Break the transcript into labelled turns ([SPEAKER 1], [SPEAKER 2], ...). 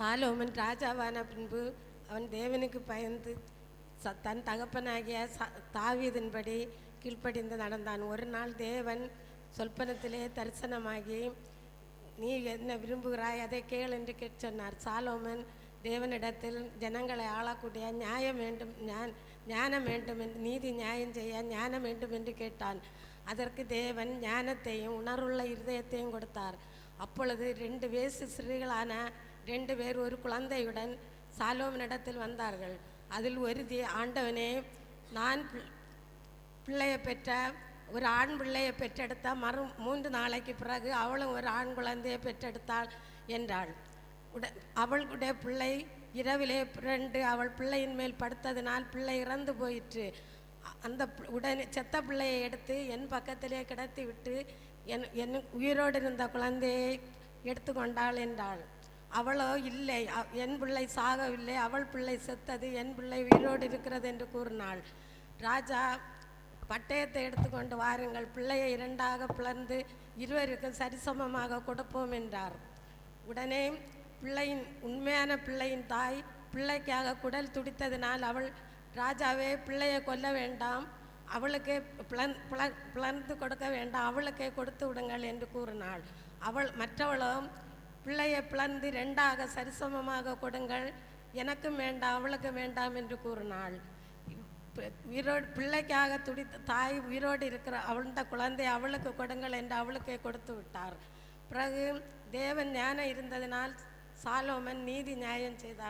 [SPEAKER 1] Solomon ராஜாவான பின்பு அவன் தேவனுக்கு பயந்து ச- தன் தகப்பனாகிய ச- தாவியதன்படி கீழ்ப்படிந்து நடந்தான். ஒரு நாள் தேவன் சொல்பனத்திலே தரிசனமாகி நீ என்ன விரும்புகிறாய்? அதை கேள் என்று கேட் சொன்னார். சாலோமன் தேவனிடத்தில் ஜனங்களை ஆளக்கூடிய நியாயம் வேண்டும். ஞான் ஞானம் வேண்டும் என்று நீதி நியாயம் செய்ய ஞானம் வேண்டும் என்று கேட்டான். அதற்கு தேவன் ஞானத்தையும் உணர்வுள்ள இருதயத்தையும் கொடுத்தார். அப்பொழுது ரெண்டு வேசு ஸ்ரீகளான ரெண்டு பேர் ஒரு குழந்தையுடன் சாலோமனிடத்தில் வந்தார்கள். அதில் ஒருதி ஆண்டவனே நான் பிள்ளையை பெற்ற ஒரு ஆண் பிள்ளையை பெற்றெடுத்த மறு மூன்று நாளைக்கு பிறகு அவளும் ஒரு ஆண் குழந்தையை பெற்றெடுத்தாள் என்றாள். உட அவளுடைய பிள்ளை இரவிலே பிறண்டு அவள் பிள்ளையின் மேல் படுத்ததினால் பிள்ளை இறந்து போயிற்று. அந்த உடனே செத்த பிள்ளையை எடுத்து என் பக்கத்திலே கிடத்தி விட்டு என் என் உயிரோடு இருந்த குழந்தையை எடுத்துக்கொண்டாள் என்றாள். அவளோ இல்லை. அ- என் பிள்ளை சாகவில்லை. அவள் பிள்ளை செத்தது. என் பிள்ளை உயிரோடு இருக்கிறது என்று கூறினாள். ராஜா பட்டயத்தை எடுத்துக்கொண்டு வாருங்கள். பிள்ளையை இரண்டாக பிளந்து இருவருக்கும் சரிசமமாக கொடுப்போம் என்றார். உடனே பிள்ளையின் உண்மையான பிள்ளையின் தாய் பிள்ளைக்காக குடல் துடித்ததினால் அவள் ராஜாவே பிள்ளையை கொல்ல வேண்டாம். அவளுக்கே பிளன் பிள- பிளந்து கொடுக்க வேண்டாம். அவளுக்கே கொடுத்து விடுங்கள் என்று கூறினாள். அவள் மற்றவளும் பிள்ளையை பிளந்து ரெண்டாக சரிசமமாக கொடுங்கள். எனக்கும் வேண்டாம் அவளுக்கும் வேண்டாம் என்று கூறினாள். உயிரோடு பிள்ளைக்காக துடித்த தாய் உயிரோடு இருக்கிற அவள்ட குழந்தை அவளுக்கு கொடுங்கள் என்று அவளுக்கே கொடுத்து விட்டார். பிறகு தேவன் ஞானம் இருந்ததினால் சாலோமன் நீதி நியாயம் செய்தார்.